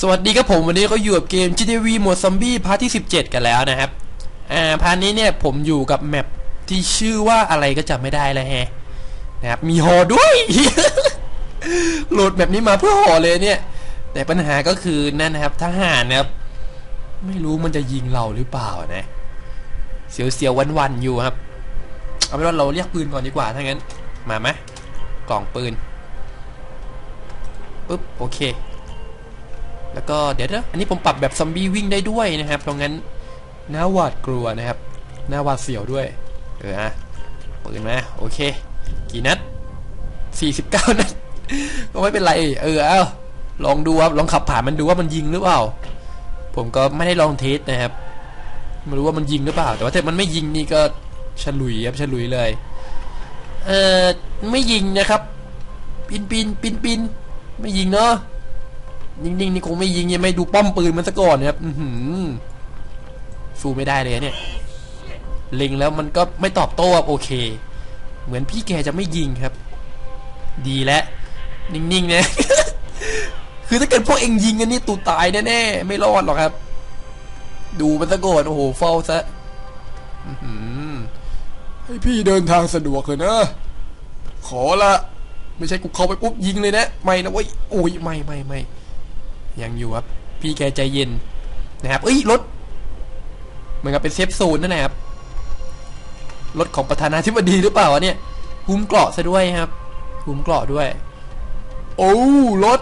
สวัสดีครับผมวันนี้ก็อยู่กับเกม GTV หมวดซอมบี้พาร์ทที่ 17 กันแล้วนะครับ อ่าพาร์ทนี้เนี่ยผมอยู่กับแมปที่ชื่อว่าอะไรก็จำไม่ได้แล้วแฮะนะครับมีหอด้วย โหลดแบบนี้มาเพื่อหอเลยเนี่ย แต่ปัญหาก็คือนั่นนะครับทหารนะครับ ไม่รู้มันจะยิงเราหรือเปล่านะ เสียวๆวันๆอยู่ครับ เอาเป็นว่าเราเรียกปืนก่อนดีกว่าถ้างั้น มาไหมกล่องปืนปุ๊บโอเค แล้วก็เดี๋ยวนะอันนี้ผมปรับแบบซอมบี้วิ่งได้ด้วยนะครับ เพราะงั้นน่าหวาดกลัวนะครับน่าหวาดเสียวด้วย เออฮะปืนมาโอเค กี่นัด 49 นัด ก็ไม่เป็นไร เออเอาลองดูครับ ลองขับผ่านมันดูว่ามันยิงหรือเปล่า ผมก็ไม่ได้ลองเทสนะครับ ไม่รู้ว่ามันยิงหรือเปล่า แต่ว่าถ้ามันไม่ยิงนี่ก็ฉลุยครับฉลุยเลย เออไม่ยิงนะครับ ปินปินปินปินไม่ยิงเนาะ นิ่งๆนี่คงไม่ยิงยังไม่ดูป้อมปืนมันซะก่อนนะครับอืสู้ไม่ได้เลยเนี่ยเล็งแล้วมันก็ไม่ตอบโต้ครับโอเค เหมือนพี่แกจะไม่ยิงครับ ดีแล้วนิ่งๆเนะคือถ้าเกิดพวกเองยิงกันนี่ตูตายแน่ๆไม่รอดหรอกครับ ดูมันซะก่อนโอ้โหเฝ้าซะอื้อหือให้พี่เดินทางสะดวกเลยนะ ขอละ ไม่ใช่กูเข้าไปปุ๊บยิงเลยนะ ไม่นะเว้ยโอ้ยไม่ไม่ไม่ ยังอยู่ครับ พี่แกใจเย็นนะครับ เอ้ยรถเหมือนกับเป็นเซฟโซนนั่นแหละครับรถของประธานาธิบดีหรือเปล่าวะเนี่ยหุ้มเกราะซะด้วยครับหุ้มเกราะด้วย โอ้รถ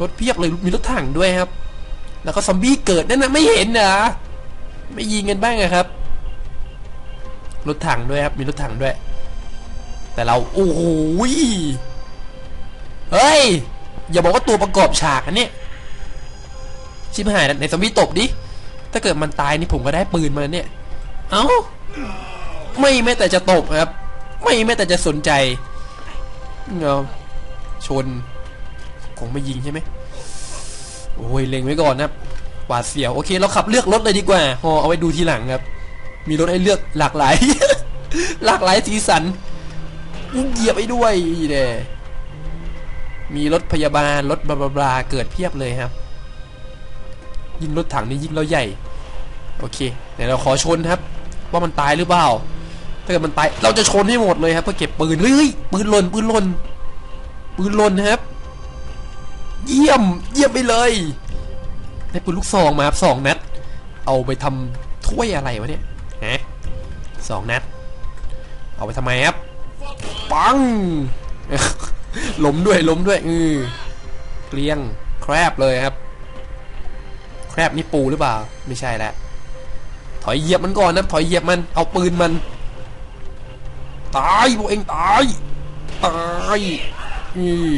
รถเพียบเลยมีรถถังด้วยครับ แล้วก็ซอมบี้เกิดนั่นนะไม่เห็นนะไม่ยิงกันบ้างอะครับ รถถังด้วยครับ มีรถถังด้วย แต่เรา โอ้โหเฮ้ย อย่าบอกว่าตัวประกอบฉากอันนี้ชิบหายในซอมบี้ตบดิ ถ้าเกิดมันตายนี่ผมก็ได้ปืนมาเนี่ย เอ้า ไม่แม้แต่จะตบครับ ไม่แม้แต่จะสนใจเงาชนคงไม่ยิงใช่ไหมโอ้ยเล็งไว้ก่อนนะครับหวาดเสียว โอเค เราขับเลือกรถเลยดีกว่าฮอเอาไว้ดูทีหลังครับ มีรถให้เลือกหลากหลาย หลากหลายสีสันยิ่งเหยียบไปด้วยเด้ มีรถพยาบาลรถบลาบลาบลาเกิดเพียบเลยครับ ยิงรถถังนี่ยิงเราใหญ่ โอเคเดี๋ยวเราขอชนครับ ว่ามันตายหรือเปล่าถ้าเกิดมันตายเราจะชนให้หมดเลยครับเพื่อเก็บปืนเฮ้ยปืนหล่นปืนหล่นปืนหล่นครับ เยี่ยมเยี่ยมไปเลยได้ปืนลูกซองมาครับสองนัด เอาไปทำถ้วยอะไรวะเนี่ยฮะสองนัด เอาไปทำไมครับปัง ล้มด้วยล้มด้วยอือเกลี้ยงแครบเลยครับ แครบนี่ปูหรือเปล่า ไม่ใช่แล้วถอยเหยียบมันก่อนนะถอยเหยียบมันเอาปืนมันตายพวกเองตายตายอือ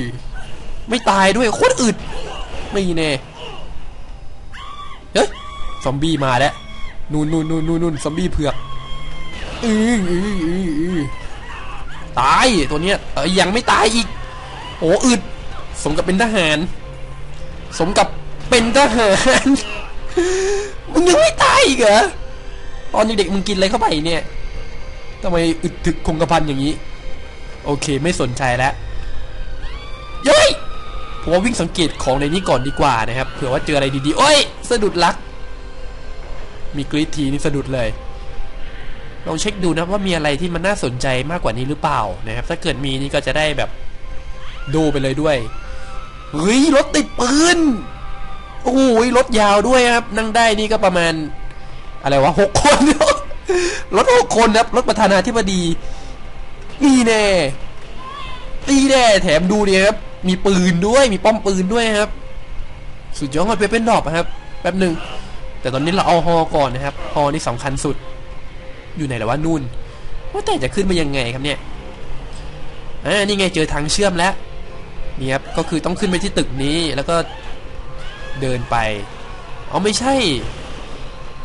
ไม่ตายด้วยโคตรอึดไม่แน่เฮ้ยซอมบี้มาแล้วนู่นนู่นนู่นนู่นนู่นซอมบี้เผือกอืออืออือตายตัวเนี้ยเอ้ยยังไม่ตายอีก โอ้อึดสมกับเป็นทหาร สมกับเป็นทหารมึงยังไม่ตายอีกเหรอตอนเด็กๆมึงกินอะไรเข้าไปเนี่ยทำไมอึดถึกคงกระพันอย่างนี้ โอเคไม่สนใจแล้วย้ยผมว่าวิ่งสังเกตของในนี้ก่อนดีกว่านะครับเผื่อว่าเจออะไรดีๆโอ้ยสะดุดลัก มีกรีดทีนี่สะดุดเลยลองเช็คดูนะว่ามีอะไรที่มันน่าสนใจมากกว่านี้หรือเปล่านะครับ ถ้าเกิดมีนี่ก็จะได้แบบ ดูไปเลยด้วยเฮ้ยรถติดปืนโอ้ยรถยาวด้วยครับ นั่งได้นี่ก็ประมาณ อะไรวะหกคน รถหกคนครับ รถประธานาธิบดีนี่แน่ตีแน่แถมดูดิครับ มีปืนด้วยมีป้อมปืนด้วยครับ สุดยอดไปเป็นดอกครับ แป๊บหนึ่งแต่ตอนนี้เราเอาฮอก่อนนะครับฮอนี่สำคัญสุด อยู่ไหนแล้ววะนู่นว่าแต่จะขึ้นมายังไงครับเนี่ยอ่านี่ไงเจอทางเชื่อมแล้ว นี่ครับก็คือต้องขึ้นไปที่ตึกนี้แล้วก็เดินไปอ๋อไม่ใช่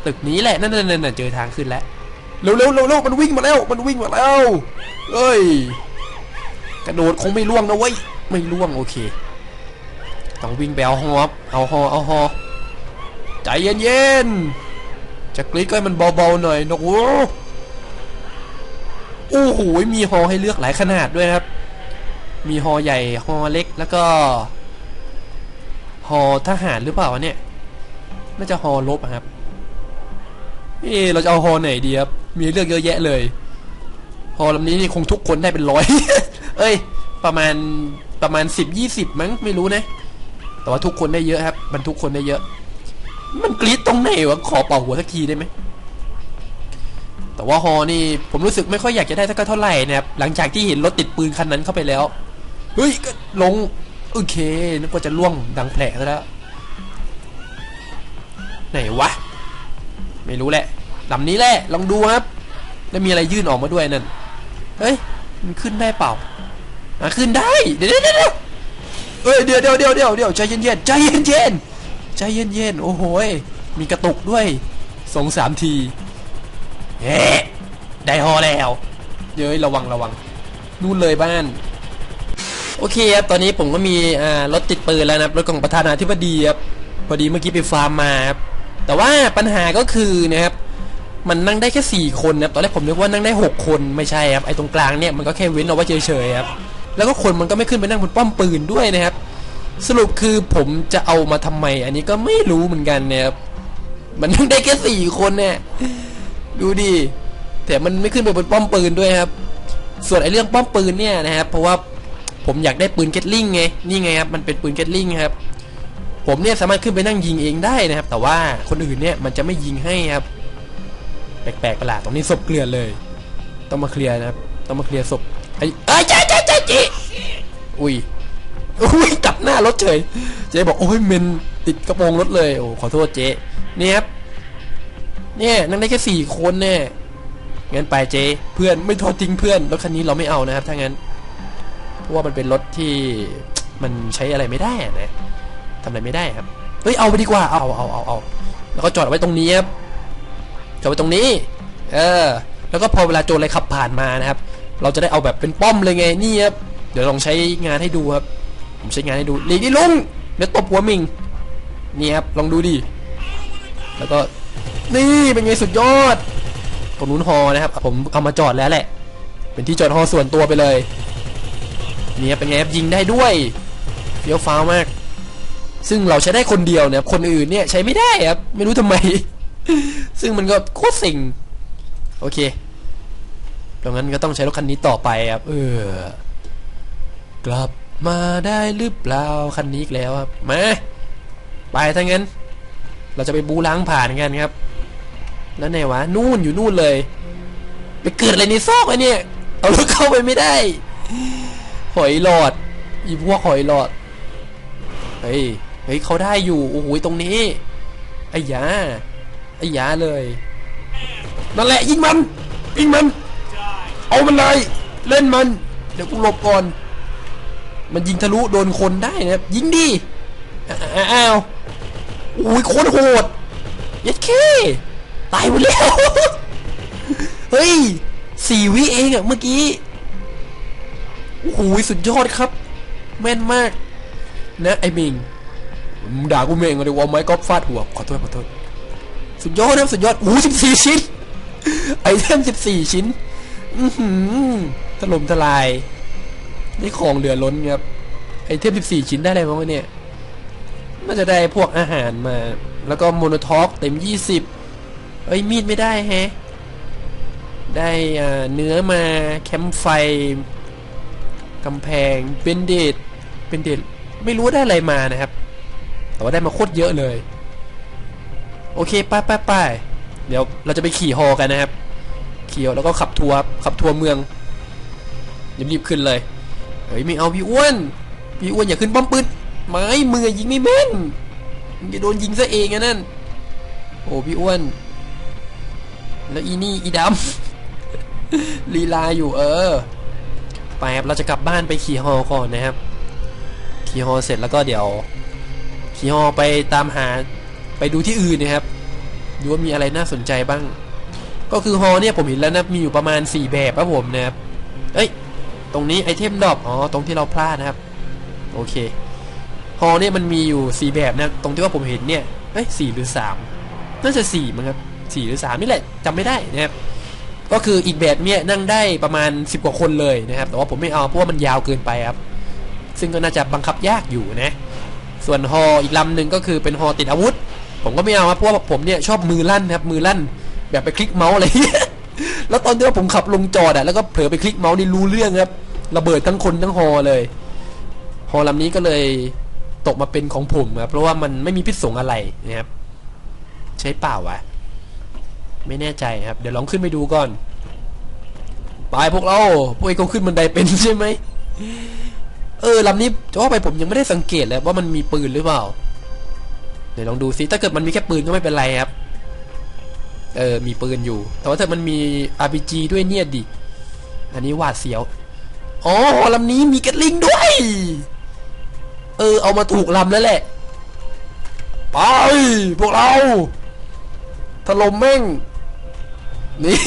ตึกนี้แหละนั่นนั่นนั่นเจอทางขึ้นแล้วเร็วเร็วเร็วเร็วมันวิ่งมาแล้ว มันวิ่งมาแล้วเอ้ยกระโดดคงไม่ล่วงนะเว้ยไม่ล่วงโอเค ต้องวิ่งไปเอาฮอเอาฮอเอาฮอใจเย็นๆจะกรีดก็ให้มันเบาๆหน่อยนะโอ้โอ้โหมีฮอให้เลือกหลายขนาดด้วยครับ มีฮอใหญ่ฮอเล็กแล้วก็ฮอทหารหรือเปล่าวะเนี่ยน่าจะฮอลบครับเอ๊ะเราจะเอาฮอไหนดีครับมีเรื่องเยอะแยะเลยฮอลำนี้นี่คงทุกคนได้เป็นร้อยเอ้ย ประมาณประมาณสิบยี่สิบมั้งไม่รู้นะ แต่ว่าทุกคนได้เยอะครับมันทุกคนได้เยอะ มันกรี๊ดตรงไหนวะขอเป่าหัวสักทีได้ไหมแต่ว่าฮอนี่ผมรู้สึกไม่ค่อยอยากจะได้สักเท่าไหร่นะครับหลังจากที่เห็นรถติดปืนคันนั้นเข้าไปแล้ว เฮ้ยก็ลง โอเคนึกว่าจะล่วงดังแผลซะแล้ว ไหนวะ ไม่รู้แหละลำนี้แหละ ลองดูครับ แล้วมีอะไรยื่นออกมาด้วยนั่น เฮ้ย มันขึ้นได้เปล่าอะขึ้นได้ เดี๋ยวเดี๋ยวเดี๋ยวเอ้ยเดี๋ยวเดี๋ยวเดี๋ยวเดี๋ยวเดี๋ยวใจเย็นเย็นใจเย็นเย็นใจเย็นเย็นโอ้โหยมีกระตุกด้วยสองสามทีเฮ้ได้ฮอแล้ว เย้ยระวังระวังนู่นเลยบ้าน โอเคครับตอนนี้ผมก็มีอ่ารถติดปืนแล้วนะครับรถของประธานาธิบดีครับพอดีเมื่อกี้ไปฟาร์มมาครับแต่ว่าปัญหาก็คือนะครับมันนั่งได้แค่ 4 คนนะครับตอนแรกผมนึกว่านั่งได้ 6 คนไม่ใช่ครับไอ้ตรงกลางเนี่ยมันก็แค่เว้นเอาไว้เฉยๆครับแล้วก็คนมันก็ไม่ขึ้นไปนั่งบนป้อมปืนด้วยนะครับ สรุปคือผมจะเอามาทำไม อันนี้ก็ไม่รู้เหมือนกันนะครับมันนั่งได้แค่4คนเนี่ยดูดิแต่มันไม่ขึ้นไปบนป้อมปืนด้วยครับ ส่วนไอ้เรื่องป้อมปืนเนี่ยนะครับเพราะว่า ผมอยากได้ปืนเกตลิงไงนี่ไงครับมันเป็นปืนเกตลิงครับผมเนี่ยสามารถขึ้นไปนั่งยิงเองได้นะครับ แต่ว่าคนอื่นเนี่ยมันจะไม่ยิงให้ครับ แปลกๆประหลาดตรงนี้ศพเกลือเลย ต้องมาเคลียร์นะครับ ต้องมาเคลียร์ศพไอ้ไอ้ยเจ๊เจ๊เจ๊เจ๊อุ้ยอุ้ยกลับหน้ารถเฉยเจ๊บอกโอ้ยเมนติดกระโปรงรถเลยโอ้ขอโทษเจ๊เนี่ยครับเนี่ยนั่งได้แค่สี่คนเนี่ยงั้นไปเจ๊เพื่อนไม่ทอดทิ้งเพื่อนรถคันนี้เราไม่เอานะครับถ้างั้น เพราะว่ามันเป็นรถที่มันใช้อะไรไม่ได้นะทำอะไรไม่ได้ครับเฮ้ยเอาไปดีกว่าเอาเอาเอาเอาแล้วก็จอดเอาไว้ตรงนี้ครับจอดไว้ตรงนี้ เออ แล้วก็พอเวลาโจรอะไรขับผ่านมานะครับ เราจะได้เอาแบบเป็นป้อมเลยไงนี่ครับเดี๋ยวลองใช้งานให้ดูครับ ผมใช้งานให้ดูหลีกดิลุงเดี๋ยวตบหัวมิงนี่ครับลองดูดิแล้วก็นี่เป็นไงสุดยอดตรงนู้นฮอนะครับ ผมเอามาจอดแล้วแหละ เป็นที่จอดฮอส่วนตัวไปเลย นี่ครับเป็นไงครับยิงได้ด้วยเฟี้ยวฟ้าวมาก ซึ่งเราใช้ได้คนเดียวเนี่ยคนอื่นเนี่ยใช้ไม่ได้ครับไม่รู้ทำไม ซึ่งมันก็โคตรสิ่ง โอเคดังนั้นก็ต้องใช้รถคันนี้ต่อไปครับ เออกลับมาได้หรือเปล่าคันนี้อีกแล้วครับมาไปถ้างั้น เราจะไปบูล้างผ่านกันครับ แล้วไหนวะนู่นอยู่นู่นเลย ไปเกิดอะไรในซอกไอ้เนี่ยเอารถเข้าไปไม่ได้ หอยหลอด อีพวกหอยหลอด เฮ้ย เฮ้ยเขาได้อยู่ โอ้โหตรงนี้ ไอ้ยา ไอ้ยาเลย นั่นแหละยิงมัน ยิงมัน เอามันเลย เล่นมัน เดี๋ยวกูหลบก่อน มันยิงทะลุโดนคนได้นะครับ ยิงดิอ้าอ้าวโอ้ยโคตรโหด ยัดเคตายหมดแล้ว เฮ้ยสี่วิเองอะเมื่อกี้ โอ้โหสุดยอดครับ แม่นมากนะไอ้มิงด่ากูเมงเลยว่าไม้กอล์ฟฟาดหัวขอโทษขอโทษสุดยอดนะสุดยอดโอ้สิบสี่ชิ้น ไอเทมสิบสี่ชิ้น อือหือถล่มทลายนี่ของเหลือล้นครับไอเทมสิบสี่ชิ้นได้อะไรบ้างเนี่ยน่าจะได้พวกอาหารมา แล้วก็โมโนท็อกเต็มยี่สิบเอ้ยมีดไม่ได้แฮะ ได้อ่าเนื้อมาแคมป์ไฟ กำแพงเป็นเดทเป็นเดทไม่รู้ได้อะไรมานะครับ แต่ว่าได้มาโคตรเยอะเลย โอเคไปไปไปเดี๋ยวเราจะไปขี่ฮอกันนะครับ ขี่แล้วก็ขับทัวร์ขับทัวร์เมืองรีบๆขึ้นเลยเฮ้ยไม่เอาพี่อ้วนพี่อ้วนอย่าขึ้นป้อมปืนไม้มือยิงไม่แม่นมึงจะโดนยิงซะเองอะนั่นโอ้พี่อ้วน แล้วอีนี่อีดำลีลาอยู่เออ ไปครับเราจะกลับบ้านไปขี่ฮอก่อนนะครับ ขี่ฮอเสร็จแล้วก็เดี๋ยว ขี่ฮอไปตามหาไปดูที่อื่นนะครับ ดูว่ามีอะไรน่าสนใจบ้าง ก็คือฮอเนี่ยผมเห็นแล้วนะมีอยู่ประมาณ 4 แบบครับผมนะครับ เอ้ย ตรงนี้ไอเทมดรอปอ๋อตรงที่เราพลาดนะครับ โอเคฮอเนี่ยมันมีอยู่ 4 แบบนะตรงที่ว่าผมเห็นเนี่ยเอ้ยสหรือ 3 น่าจะ4มั้งครับ4หรือ3นี่แหละจำไม่ได้นะครับ ก็คืออีกแบบเนี่ยนั่งได้ประมาณ 10 กว่าคนเลยนะครับ แต่ว่าผมไม่เอาเพราะว่ามันยาวเกินไปครับ ซึ่งก็น่าจะบังคับยากอยู่นะ ส่วนฮออีกลำหนึ่งก็คือเป็นฮอติดอาวุธ ผมก็ไม่เอาครับเพราะว่าผมเนี่ยชอบมือลั่นครับมือลั่น แบบไปคลิกเมาส์อะไรเงี้ยแล้วตอนที่ว่าผมขับลงจอดอะแล้วก็เผลอไปคลิกเมาส์นี่รู้เรื่องครับระเบิดทั้งคนทั้งฮอเลยฮอลำนี้ก็เลยตกมาเป็นของผมครับเพราะว่ามันไม่มีพิษสงอะไรนะครับใช้เปล่าวะ ไม่แน่ใจครับ เดี๋ยวลองขึ้นไปดูก่อน ไปพวกเรา พวกไอ้เขาขึ้นบันไดเป็นใช่ไหม เออลำนี้จะว่าไปผมยังไม่ได้สังเกตเลยว่ามันมีปืนหรือเปล่า เดี๋ยวลองดูซิ ถ้าเกิดมันมีแค่ปืนก็ไม่เป็นไรครับ เออ มีปืนอยู่ แต่ว่าถ้ามันมี RPG ด้วยเนี่ยดิ อันนี้หวาดเสียว อ๋อลำนี้มีเกตลิงด้วย เออ เอามาถูกลำแล้วแหละ ไป พวกเราถล่มแม่ง นี่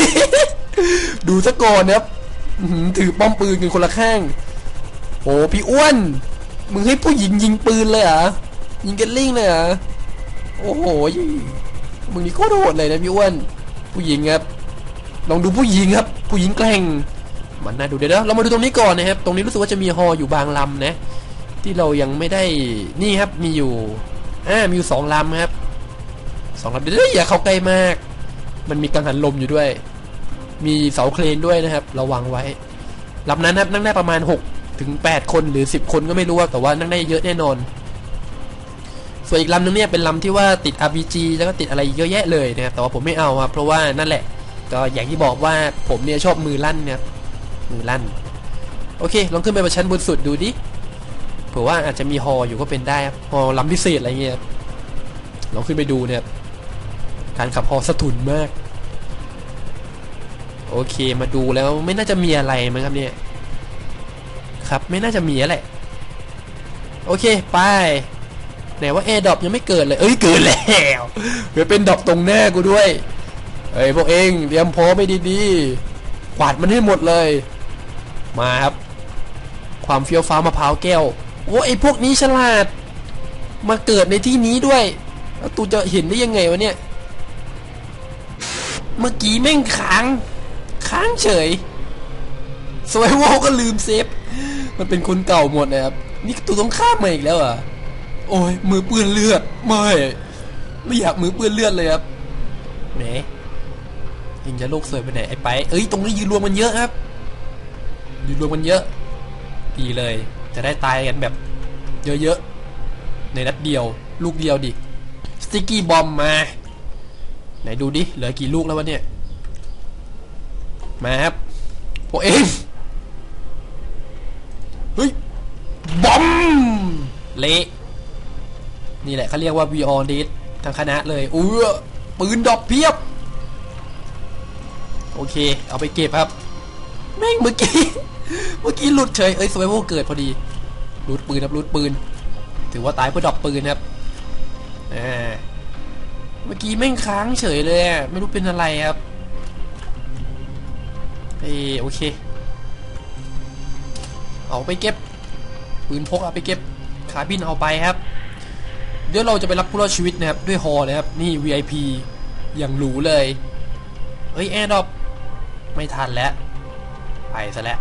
ดูซะก่อนนะครับถือป้อมปืนกันคนละข้างโอ้พี่อ้วน มึงให้ผู้หญิงยิงปืนเลยเหรอยิงเกตลิงเลยเหรอโอ้โหมึงนี่โคตรโหดเลยนะพี่อ้วน ผู้หญิงครับ ลองดูผู้หญิงครับ ผู้หญิงแกร่ง มันน่าดูเดี๋ยวเรามาดูตรงนี้ก่อนนะครับ ตรงนี้รู้สึกว่าจะมีฮออยู่บางลำนะ ที่เรายังไม่ได้นี่ครับมีอยู่อ่ามีอยู่สองลำครับสองลำเดี๋ยวอย่าเข้าใกล้มาก มันมีกังหันลมอยู่ด้วย มีเสาเครนด้วยนะครับ ระวังไว้ลำนั้นครับนั่งได้ประมาณ 6 ถึง 8 คนหรือ 10 คนก็ไม่รู้ว่าแต่ว่านั่งได้เยอะแน่นอน ส่วนอีกลำนึงเนี่ยเป็นลำที่ว่าติด RPG แล้วก็ติดอะไรเยอะแยะเลยนะครับแต่ว่าผมไม่เอาครับเพราะว่านั่นแหละ ก็อย่างที่บอกว่าผมเนี่ยชอบมือลั่นนะครับมือลั่น โอเค ลองขึ้นไปบนชั้นบนสุดดูดิเผื่อว่าอาจจะมีฮออยู่ก็เป็นได้ครับฮอลำพิเศษอะไรเงี้ยลองขึ้นไปดูเนี่ย การขับฮอสะทุนมาก โอเคมาดูแล้วไม่น่าจะมีอะไรมั้งครับเนี่ย ครับไม่น่าจะมีอะไรโอเคไปไหนว่าแอร์ดรอปยังไม่เกิดเลย เอ้ยเกิดแล้วเดี๋ยวเป็นดรอปตรงหน้ากูด้วยเอ้ยพวกเองเตรียมพร้อมไม่ดีๆกวาดมันให้หมดเลย มาครับ ความเฟี้ยวฟ้ามะพร้าวแก้วโอ้ไอพวกนี้ฉลาด มาเกิดในที่นี้ด้วยแล้วตูจะเห็นได้ยังไงวะเนี่ย เมื่อกี้แม่งค้าง ค้างเฉยสวยวอลก็ลืมเซฟ มันเป็นคนเก่าหมดนะครับ นี่ตูต้องข้ามมาอีกแล้วอะ โอ้ยมือเปื้อนเลือด ไม่ ไม่อยากมือเปื้อนเลือดเลยครับ แหมยิงจะโลกสวยไปไหนไอ้ไป เอ้ยตรงนี้ยืนรวมมันเยอะครับ ยืนรวมมันเยอะ ดีเลย จะได้ตายกันแบบ เยอะๆ ในนัดเดียว ลูกเดียวดิ สติกกี้บอมมา ไหนดูดิ เหลือกี่ลูกแล้ววะเนี่ย มาครับพวกเองเฮ้ยบอมเละนี่แหละเขาเรียกว่า we all need ทั้งคณะเลยอุ้ยปืนดอกเพียบ โอเค เอาไปเก็บครับ แม่งเมื่อกี้ เมื่อกี้หลุดเฉย เอ้ยสวยโวเกิดพอดี หลุดปืนครับหลุดปืน ถือว่าตายเพราะดอกปืนครับ มื่อกี้แม่งค้างเฉยเลยอะไม่รู้เป็นอะไรครับเอ้ยโอเค เอาไปเก็บปืนพกเอาไปเก็บขาบินเอาไปครับ เดี๋ยวเราจะไปรับผู้รอดชีวิตนะครับ ด้วยฮอนะครับ นี่ VIP อย่างหรูเลยเฮ้ยแอร์ดอปไม่ทันแล้ว ไปซะแล้ว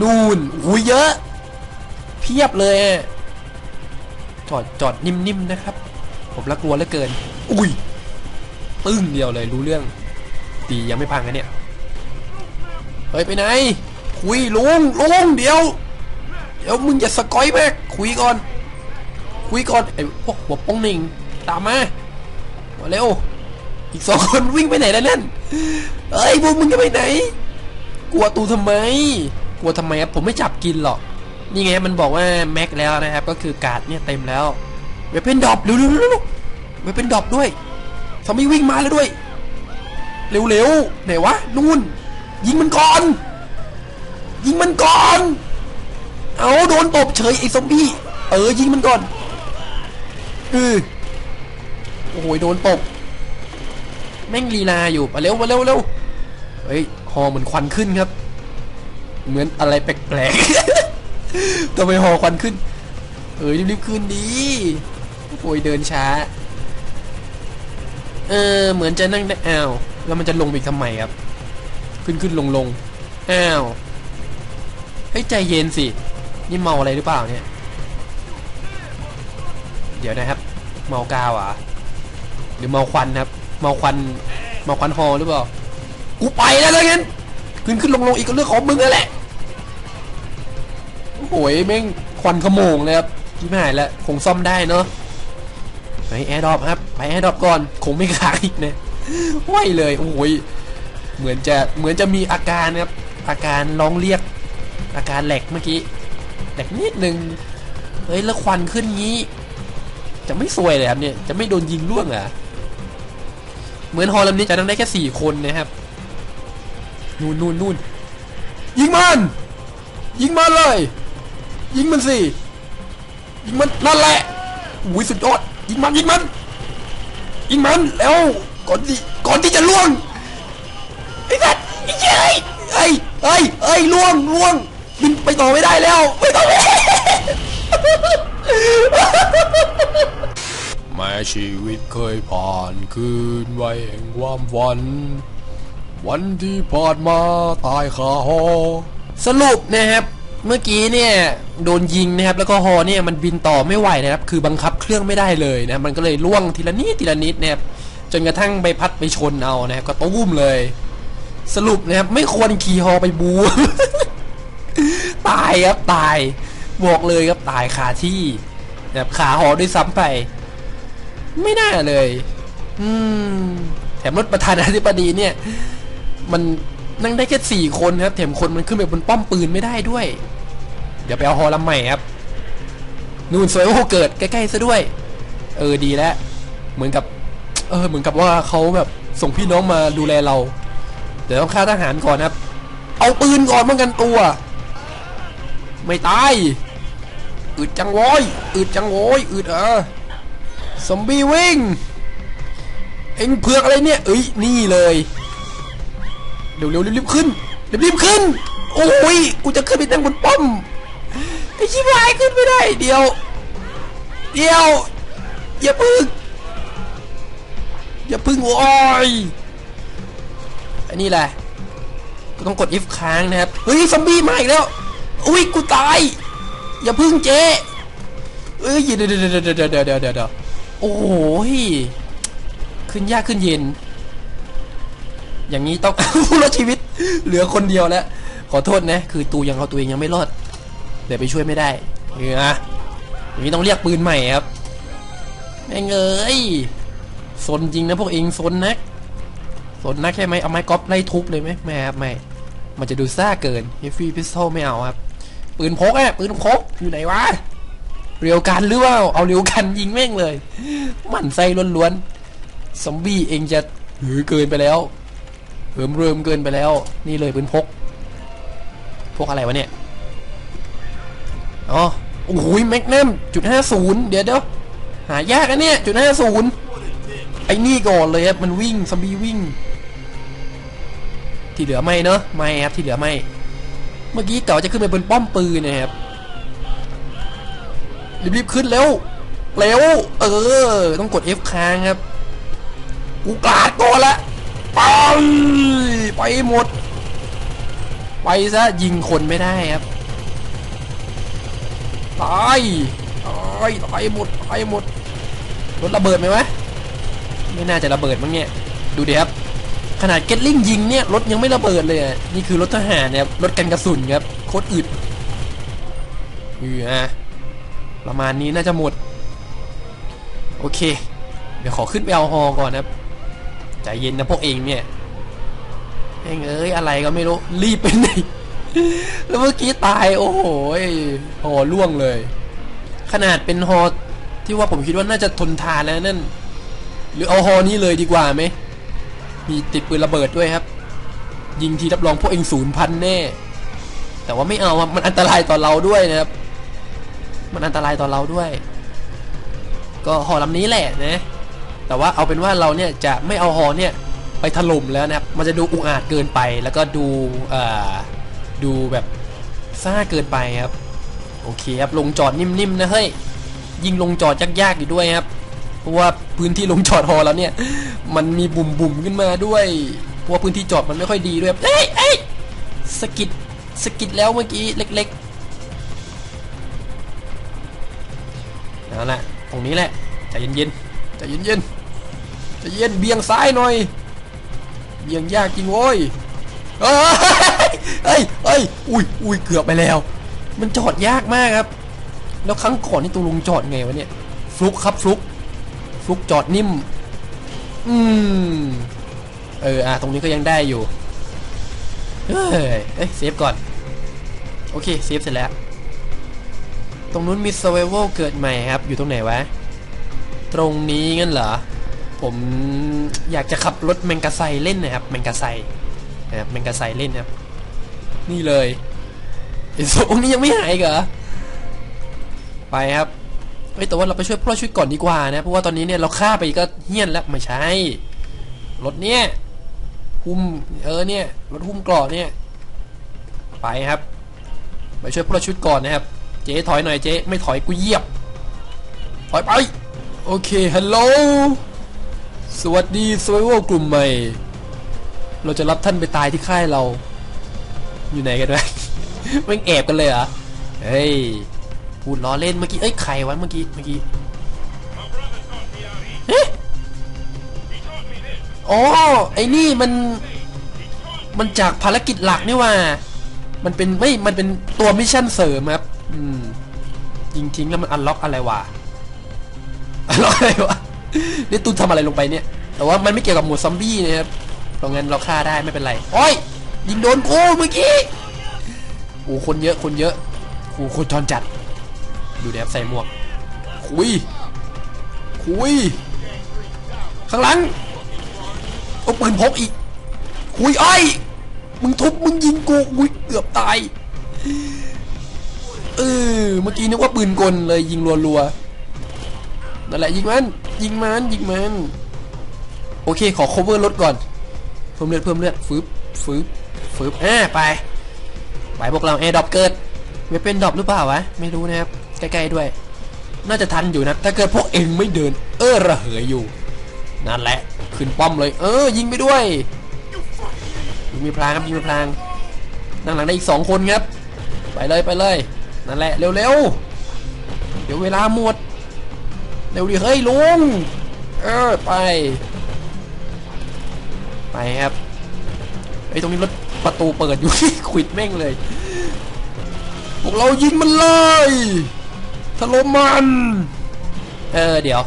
นู่นหูยเยอะ เพียบเลย จอดจอดนิ่มๆนะครับ ผมละกลัวเหลือเกิน อุ้ยตึ้งเดียวเลยรู้เรื่องตียังไม่พังกันเนี่ยเฮ้ยไปไหน คุยลุงลุงเดี๋ยว เดี๋ยวมึงอย่าสกอยแม่คุยก่อน คุยก่อนไอ้พวกหัวป้องหนิงตามมามาเร็วอีกสองคนวิ่งไปไหนแล้วนั่นเอ้ยพวกมึงจะไปไหน กลัวตูทำไม กลัวทำไมครับผมไม่จับกินหรอกนี่ไงมันบอกว่าแม็กแล้วนะครับก็คือการ์ดเนี่ยเต็มแล้วเวเปนดรอปเร็วๆ ๆเวเป็นดอปด้วยซอมบี้วิ่งมาแล้วด้วย เร็วๆไหนวะนู่น ยิงมันก่อน ยิงมันก่อน เอาโดนตบเฉยไอ้ซอมบี้ เออยิงมันก่อนเออโอ้โหโดนตบแม่งลีลาอยู่มาเร็วมาเร็วเร็วเฮ้ยหอเหมือนควันขึ้นครับ เหมือนอะไรแปลกๆทำไมหอควันขึ้นเอ้ยรีบๆขึ้นดีโอ้ยเดินช้า เออ เหมือนจะนั่งได้อ้าว แล้วมันจะลงไปอีกทำไมครับ ขึ้นขึ้นลงลงอ้าวเฮ้ยใจเย็นสิ นี่เมาอะไรหรือเปล่าเนี่ย เดี๋ยวนะครับ เมากาวอะหรือเมาควันครับ เมาควันเมาควันฮอหรือเปล่า กูไปแล้วเลยงั้น ขึ้นขึ้นลงลงอีกก็เรื่องของมึงนั่นแหละโอ้ยแม่งควันขโมงเลยครับที่ไม่หายแล้วคงซ่อมได้เนาะไปแอร์ดรอปครับ ไปแอร์ดรอปก่อนคงไม่ค้างอีกนะไหวเลยโอ้ยเหมือนจะเหมือนจะมีอาการครับอาการร้องเรียก อาการแหลกเมื่อกี้แหลกนิดนึงเฮ้ยแล้วควันขึ้นงี้ จะไม่ซวยเลยครับเนี่ยจะไม่โดนยิงล่วงเหรอะเหมือนฮอลำนี้จะนั่งได้แค่สี่คนนะครับนู่นนู่นนู่นยิงมันยิงมันเลย ยิงมันสิยิงมันนั่นแหละอุ้ยสุดยอดยิงมันยิงมัน ยิงมันแล้วก่อนที่ก่อนที่จะล่วงไอ้สัตว์ไอ้เจ้ยเอ้ยเอ้ยเอ้ยล่วงล่วงบินไปต่อไม่ได้แล้วไม่ต่อไม่ได้แม้ชีวิตเคยผ่านคืนไว้แห่งความฝัน วันที่ผ่านมาตายคาหอสรุปนะครับ เมื่อกี้เนี่ยโดนยิงนะครับแล้วก็ฮอเนี่ยมันบินต่อไม่ไหวนะครับคือบังคับเครื่องไม่ได้เลยนะมันก็เลยล่วงทีละนิดทีละนิดนะครับจนกระทั่งไปพัดไปชนเอานะครับก็ตุ้มเลย สรุปนะครับไม่ควรขี่ฮอไปบู ตายครับตายบอกเลยครับตายคาที่นะครับขาหอด้วยซ้ำไป ไม่น่าเลย อืมแถมรถประธานาธิบดีเนี่ย มันนั่งได้แค่สี่คนครับแถมคนมันขึ้นไปบนป้อมปืนไม่ได้ด้วย เดี๋ยวไปเอาฮอลำใหม่ครับ นู่นสวยโอ้เกิดใกล้ๆซะด้วย เออดีแล้ว เหมือนกับ เออเหมือนกับว่าเขาแบบส่งพี่น้องมาดูแลเรา เดี๋ยวต้องฆ่าทหารก่อนครับ เอาปืนก่อนป้องกันตัว ไม่ตาย อึดจังโว้ยอึดจังโว้ยอึดเออซอมบี้วิ่ง เอ็งเผือกอะไรเนี่ย เอ้ยนี่เลยเร็วเร็วรีบๆขึ้นรีบๆขึ้น โอ้ย กูจะขึ้นไปนั่งบนป้อม อ้ชิบหายขึ้นไม่ได้ เดี๋ยว เดี๋ยว อย่าพึ่ง อย่าพึ่งโอ้ยอันนี้แหละก็ต้องกด F ค้างนะครับ เฮ้ย ซอมบี้มาอีกแล้ว อุ้ย กูตาย อย่าพึ่งเจ๊เอ้ยเดี๋ยวเดี๋ยวเดี๋ยวเดี๋ยวเดี๋ยวเดี๋ยวเดี๋ยวโอ้โหขึ้นยากขึ้นเย็น อย่างนี้ต้องผู้รอดชีวิต เหลือคนเดียวแล้ว ขอโทษนะ คือตูยังเอาตัวเองยังไม่รอด เดี๋ยวไปช่วยไม่ได้เอออะอย่างนี้ต้องเรียกปืนใหม่ครับแม่งเอ้ยสนจริงนะพวกเองสนนักสนนักใช่ไหมเอาไม้ก๊อปไล่ทุบเลยไหมไม่ครับไม่ มันจะดูซ่าเกินเฮฟฟี่พิสโตไม่เอาครับ ปืนพกอะปืนพกอยู่ไหนวะเรียวกันหรือว่าเอาเรียวกันยิงแม่งเลย มันไส้ล้วนๆซอมบี้เองจะหือเกินไปแล้วเหิมเริมเกินไปแล้ว นี่เลยปืนพก พกอะไรวะเนี่ย อ๋อโอ้โหแมกนัมจุดห้าศูนย์เดี๋ยวเดี๋ยวหายากอะเนี่ยจุดห้าศูนย์ไอ้นี่ก่อนเลยครับมันวิ่งซอมบี้วิ่ง ที่เหลือไม่เนอะไม่ครับที่เหลือไม่ เมื่อกี้เก่าจะขึ้นไปบนป้อมปืนนะครับรีบๆขึ้นเร็วเร็วเออ ต้องกด F ค้างครับกูกลาดก่อนละไปไปหมด ไปซะยิงคนไม่ได้ครับ ตายตายตายหมดตายหมดรถระเบิดไหมวะไม่น่าจะระเบิดมั้งเนี่ยดูดิครับขนาดเก็ตลิงยิงเนี่ยรถยังไม่ระเบิดเลยนี่คือรถทหารเนี่ยรถกันกระสุนครับโคตรอึดอืออะประมาณนี้น่าจะหมด โอเค เดี๋ยวขอขึ้นไปเอาฮอก่อนนะครับใจเย็นนะพวกเองเนี่ยเองเอ้ยอะไรก็ไม่รู้รีบไปไหน แล้วเมื่อกี้ตายโอ้โหฮอล่วงเลย ขนาดเป็นฮอที่ว่าผมคิดว่าน่าจะทนทานแล้วนั่น หรือเอาฮอนี้เลยดีกว่าไหมมีติดปืนระเบิดด้วยครับ ยิงทีรับรองพวกเองศูนย์พันแน่ แต่ว่าไม่เอามันอันตรายต่อเราด้วยนะครับ มันอันตรายต่อเราด้วย ก็หอลำนี้แหละนะ แต่ว่าเอาเป็นว่าเราเนี่ยจะไม่เอาหอเนี่ยไปถล่มแล้วนะครับ มันจะดูอุกอาจเกินไป แล้วก็ดูเอ่อ ดูแบบซ่าเกินไปครับ โอเคครับลงจอดนิ่มๆนะเฮ้ยยิงลงจอดยากๆอยู่ด้วยครับเพราะว่าพื้นที่ลงจอดฮอแล้วเนี่ย มันมีบุ่มๆขึ้นมาด้วยเพราะว่าพื้นที่จอดมันไม่ค่อยดีด้วยเอ้ยเอ้ยสะกิดสะกิดแล้วเมื่อกี้เล็กๆเอาละตรงนี้แหละใจเย็นๆใจเย็นๆใจเย็นเบี่ยงซ้ายหน่อยเบี่ยงยากจริงโว้ยเอ้ย เอ้ยเอ้ยอุ้ยอุ้ยเกือบไปแล้ว มันจอดยากมากครับ แล้วครั้งก่อนนี่ตัวลุงจอดไงวะเนี่ยฟลุกครับฟลุกฟลุกจอดนิ่ม อืมเอออะตรงนี้ก็ยังได้อยู่เฮ้ยเอ้ยเซฟก่อน โอเคเซฟเสร็จแล้ว ตรงนู้นมี survival เกิดใหม่ครับ อยู่ตรงไหนวะ ตรงนี้งั้นเหรอ ผมอยากจะขับรถแมงกะไซเล่นนะครับแมงกะไซนะครับแมงกะไซเล่นนะครับ นี่เลยไอ้โซนี้ยังไม่หายอีกเหรอไปครับเฮ้แต่ว่าเราไปช่วยพ่อช่วยก่อนดีกว่านะเพราะว่าตอนนี้เนี่ยเราฆ่าไปก็เฮี้ยนแล้วไม่ใช่รถเนี่ยหุ้มเออเนี่ยรถหุ้มกรอเนี่ย ไปครับ ไปช่วยพวกเราชุดก่อนนะครับ เจ๊ถอยหน่อยเจ๊ไม่ถอยกูเหยียบถอยไปโอเคฮัลโหลสวัสดีสว i วกลุ่มใหม่ เราจะรับท่านไปตายที่ค่ายเรา อยู่ไหนกันวะม่งแอบกันเลยเหรอ เฮ้ย พูดล้อเล่นเมื่อกี้ เอ้ย ใครวะเมื่อกี้ เมื่อกี้เฮ้ยอ๋อไอ้นี่มัน มันจากภารกิจหลักนี่ว่า มันเป็นไม่ มันเป็นตัวมิชชั่นเสริมครับ อืมยิงทิ้งแล้วมันอันล็อกอะไรวะ อันล็อกอะไรวะ นี่ตูนทำอะไรลงไปเนี่ย แต่ว่ามันไม่เกี่ยวกับหมวดซอมบี้นะครับเพราะงั้นเราฆ่าได้ไม่เป็นไร โอ้ย ยิงโดนกูเมื่อกี้โอ้คนเยอะคนเยอะโอ้คนจอนจัด ดูเดฟใส่หมวก คุย คุย ข้างหลังเอาปืนพกอีก คุยไอ้มึงทุบมึงยิงกูอุ้ยเกือบตายเออเมื่อกี้นึกว่าปืนกลเลยยิงรัวๆนั่นแหละยิงมันยิงมันยิงมันโอเคขอ cover รถก่อน เพิ่มเลือดเพิ่มเลือดฟืบฟืบ ฟืบอ่าไป ไปพวกเราแอดอปเกิดไม่เป็นดอปหรือเปล่าวะ ไม่รู้นะครับ ใกล้ๆด้วย น่าจะทันอยู่นะ ถ้าเกิดพวกเองไม่เดิน เออระเหยอยู่ นั่นแหละ ขึ้นป้อมเลย เออ ยิงไปด้วย ยิงมีพลางครับยิงมีพลางนั่งหลังได้อีกสองคนครับ ไปเลยไปเลย นั่นแหละเร็วๆ เดี๋ยวเวลาหมด เร็วดิเฮ้ยลุง เออไป ไปครับไอ้ตรงนี้รถ ประตูเปิดอยู่ขวิดแม่งเลย พวกเรายิงมันเลยถล่มมัน เออเดี๋ยว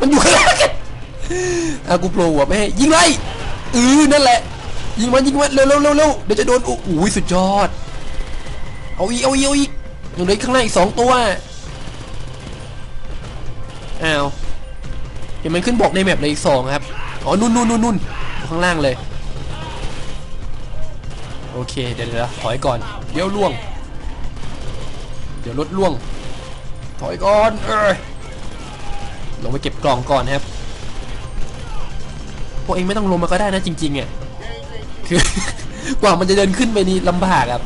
มันอยู่ข้างล่างกันอากูโผล่หัวไปให้ยิงเลยเออนั่นแหละ ยิงมันยิงมันเร็วเร็วเร็วเร็วเดี๋ยวจะโดนโอ้ยสุดยอด เอาอีกเอาอีกเอาอีกยังเหลือข้างหน้าอีกสองตัวอ้าวเห็นมันขึ้นบอกในแมปเลยอีกสองครับ อ๋อนู่นนู่นนู่นนู่น ข้างล่างเลย โอเค เดี๋ยวเดี๋ยวถอยก่อน เดี๋ยวล่วง เดี๋ยวรถล่วง ถอยก่อนเอ้ยลงไปเก็บกล่องก่อนครับ พวกเองไม่ต้องลงมาก็ได้นะจริงๆอะคือกว่ามันจะเดินขึ้นไปนี่ลำบากครับ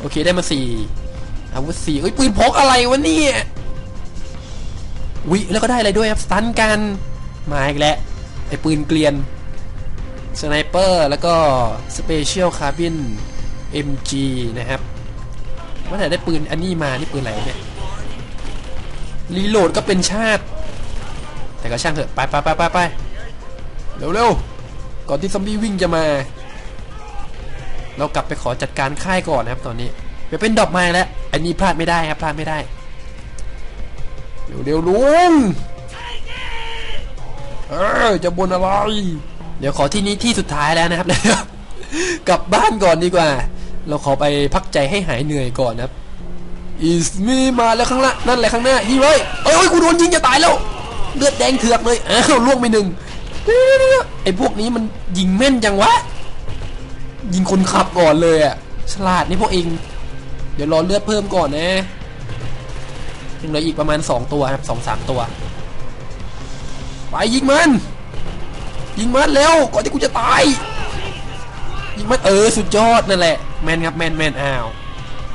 โอเคได้มาสี่อาวุธสี่เอ้ยปืนพกอะไรวะเนี่ยวิแล้วก็ได้อะไรด้วยครับสตันกันมาอีกแล้วไอ้ปืนเกลียน สไนเปอร์แล้วก็สเปเชียลคาร์บิน MG นะครับว่าแต่ได้ปืนอันนี้มา นี่ปืนอะไรเนี่ยรีโหลดก็เป็นชาติ แต่ก็ช่างเถอะ ไปไปไปไปไปเร็วเร็วก่อนที่ซอมบี้วิ่งจะมา เรากลับไปขอจัดการค่ายก่อนนะครับตอนนี้ไปเป็นดอกไม้แล้ว อันนี้พลาดไม่ได้ครับพลาดไม่ได้ เร็วเร็วลุงเออจะบนอะไร เดี๋ยวขอที่นี้ที่สุดท้ายแล้วนะครับกลับบ้านก่อนดีกว่า เราขอไปพักใจให้หายเหนื่อยก่อนนะครับ is me มาแล้วข้างล่างนั่นแหละข้างหน้ายิงเลยเอ้ยเอ้ยกูโดนยิงจะตายแล้ว เลือดแดงเถือกเลยอ้าวล่วงไปหนึ่งไอ้พวกนี้มันยิงแม่นจังวะ ยิงคนขับก่อนเลยอะฉลาดนี่พวกเอง เดี๋ยวรอเลือดเพิ่มก่อนนะยังเหลืออีกประมาณ2ตัวครับสองสามตัว ไปยิงมัน ยิงมันเร็วก่อนที่กูจะตายยิงมันเออสุดยอดนั่นแหละแมนครับแมนแมนอ้าว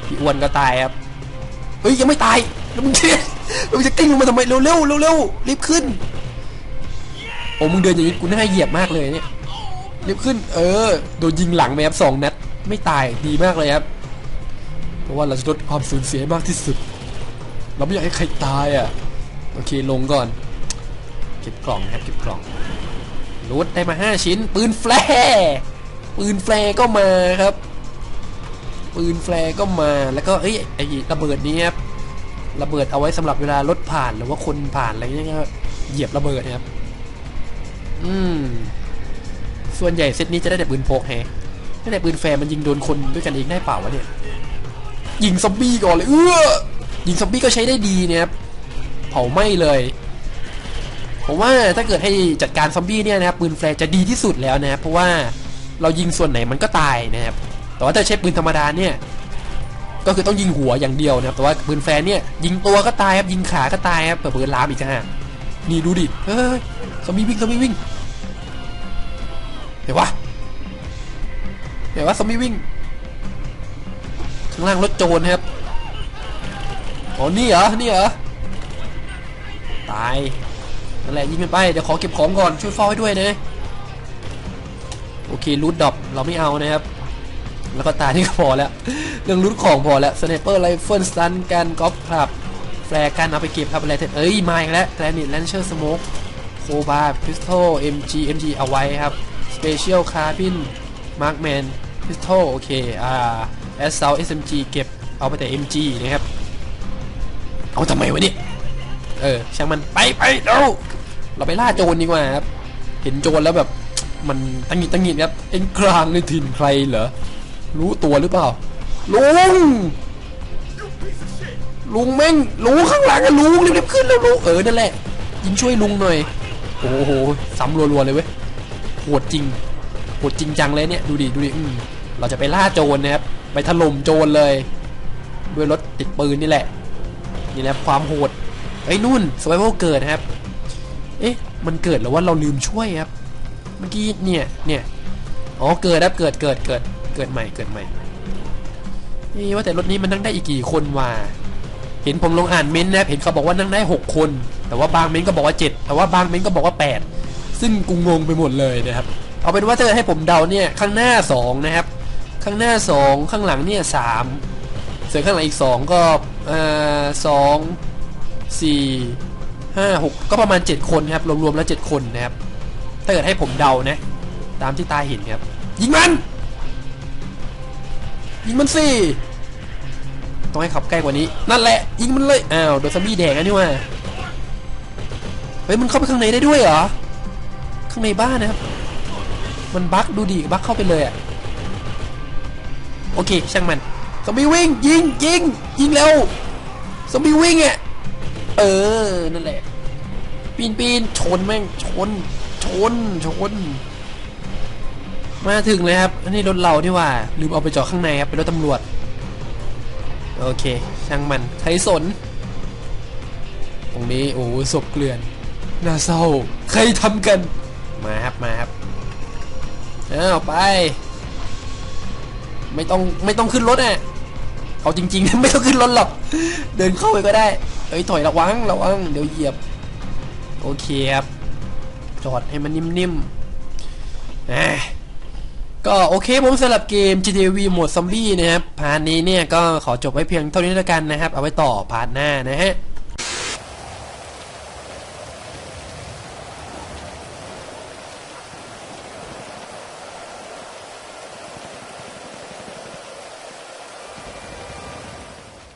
พี่อ้วนก็ตายครับเฮ้ยยังไม่ตายแล้วมึงเชี่ยแล้วมึงจะกิ้งลงมาทำไมเร็วเร็วเร็วเร็วรีบขึ้นโอ้มึงเดินอย่างนี้กูน่าเหยียบมากเลยเนี่ยรีบขึ้น เออโดนยิงหลังไปครับสองนัดไม่ตายดีมากเลยครับเพราะว่าเราจะลดความสูญเสียมากที่สุด เราไม่อยากให้ใครตายอะโอเคลงก่อน เก็บกล่องครับเก็บกล่อง รูดได้มาห้าชิ้น ปืนแฟร์ปืนแฟร์ก็มาครับ ปืนแฟร์ก็มาแล้วก็เอ้ยไอ้ระเบิดนี้ครับระเบิดเอาไว้สำหรับเวลารถผ่านหรือว่าคนผ่านอะไรเงี้ยก็เหยียบระเบิดนะครับ อืม ส่วนใหญ่เซตนี้จะได้แต่ปืนพกแฮะได้แต่ปืนแฟร์มันยิงโดนคนด้วยกันเองได้เปล่าวะเนี่ย ยิงซอมบี้ก่อนเลยเออยิงซอมบี้ก็ใช้ได้ดีเนี่ยครับ เผาไหม้เลย ผมว่าถ้าเกิดให้จัดการซอมบี้เนี่ยนะครับปืนแฟร์จะดีที่สุดแล้วนะครับเพราะว่าเรายิงส่วนไหนมันก็ตายนะครับแต่ว่าถ้าใช้ปืนธรรมดาเนี่ยก็คือต้องยิงหัวอย่างเดียวนะครับแต่ว่าปืนแฟร์เนี่ยยิงตัวก็ตายครับยิงขาก็ตายครับเปิดปืนลามอีกฮะนี่ดูดิเฮ้ยซอมบี้วิ่งซอมบี้วิ่งเห็นปะเห็นว่าซอมบี้วิ่งข้างล่างรถโจรครับอ๋อนี่เหรอนี่เหรอตาย นั่นแหละยิงมันไป เดี๋ยวขอเก็บของก่อน ช่วยเฝ้าให้ด้วยนะ โอเครูดดรอปเราไม่เอานะครับ แล้วก็ตายนี่ก็พอแล้ว เรื่องรูดของพอแล้วสไนเปอร์ไรเฟิลสตันกันกอล์ฟครับ แฟร์กันเอาไปเก็บครับอะไรเถอเอ้ยมาอีกแล้วแกรนิตแลนเชอร์สโมกโคบาร์พิสโตเอ็มจีเอ็มจีเอาไว้ครับสเปเชียลคาร์บินมาร์คแมนพิสโตโอเคอ่าแอสเซลเอสเอ็มจีเก็บเอาไปแต่ MG นะครับ เอาทำไมวะเนี่ย เออช่างมันไปไปเดี๋ยวเราไปล่าโจรดีกว่าครับเห็นโจรแล้วแบบมันตังหิดตังหิดครับเอ็งกลางในถิ่นใครเหรอรู้ตัวหรือเปล่า ลุง ลุงแม่งลุงข้างหลังอะลุงรีบๆขึ้นแล้วลุงเออนั่นแหละยิงช่วยลุงหน่อยโอ้โหซ้ำรัวๆเลยเว้ยโหดจริงโหดจริงจังเลยเนี่ยดูดิดูดิอืมเราจะไปล่าโจรนะครับไปถล่มโจรเลย ด้วยรถติดปืนนี่แหละนี่แหละความโหด ไอ้นู่นสไวเวเกิดนะครับ เอ๊ะ มันเกิดหรือว่าเราลืมช่วยครับ เมื่อกี้เนี่ย เนี่ย อ๋อ เกิดครับ เกิด เกิด เกิด เกิดใหม่ เกิดใหม่ นี่ว่าแต่รถนี้มันนั่งได้อีกกี่คนวะเห็นผมลงอ่านเม้นต์นะเห็นเขาบอกว่านั่งได้ 6 คน แต่ว่าบางเม้นต์ก็บอกว่า 7 แต่ว่าบางเม้นต์ก็บอกว่า 8 ซึ่งกูงงไปหมดเลยนะครับ เอาเป็นว่าถ้าให้ผมเดาเนี่ย ข้างหน้า 2 นะครับ ข้างหน้า 2 ข้างหลังเนี่ย3ส่วนข้างหลังอีก 2 ก็เอ่อสอง สี่ห้าหกก็ประมาณ 7 คนครับ รวมๆแล้ว 7 คนนะครับ ถ้าเกิดให้ผมเดานะ ตามที่ตาเห็นครับ ยิงมัน ยิงมันสิต้องให้ขับใกล้กว่านี้ นั่นแหละ ยิงมันเลย อ้าวโดนซอมบี้แดงอันนี้ว่าเฮ้ย มันเข้าไปข้างในได้ด้วยเหรอ ข้างในบ้านนะครับ มันบั๊กดูดิบั๊กเข้าไปเลยอะโอเค ช่างมัน ซอมบี้วิ่ง ยิงยิงยิงเร็วซอมบี้วิ่งอะ เออ นั่นแหละ ปีนปีนชนแม่งชน ชน ชน มาถึงเลยครับ อันนี้รถเราที่ว่า ลืมเอาไปจอดข้างในครับ เป็นรถตำรวจ โอเค ช่างมัน ใครสน ตรงนี้ โอ้โหศพเกลื่อน น่าเศร้า ใครทำกัน มาครับ มาครับเอาไป ไม่ต้อง ไม่ต้องขึ้นรถอะ เอาจริงๆ ไม่ต้องขึ้นรถหรอก เดินเข้าไปก็ได้ เอ้ยถอยระวังระวังเดี๋ยวเหยียบ โอเคครับ จอดให้มันนิ่มๆนะก็โอเคผมสำหรับเกม GTA V โหมดซอมบี้นะครับ พาร์ทนี้เนี่ยก็ขอจบไว้เพียงเท่านี้แล้วกันนะครับ เอาไว้ต่อพาร์ทหน้านะฮะ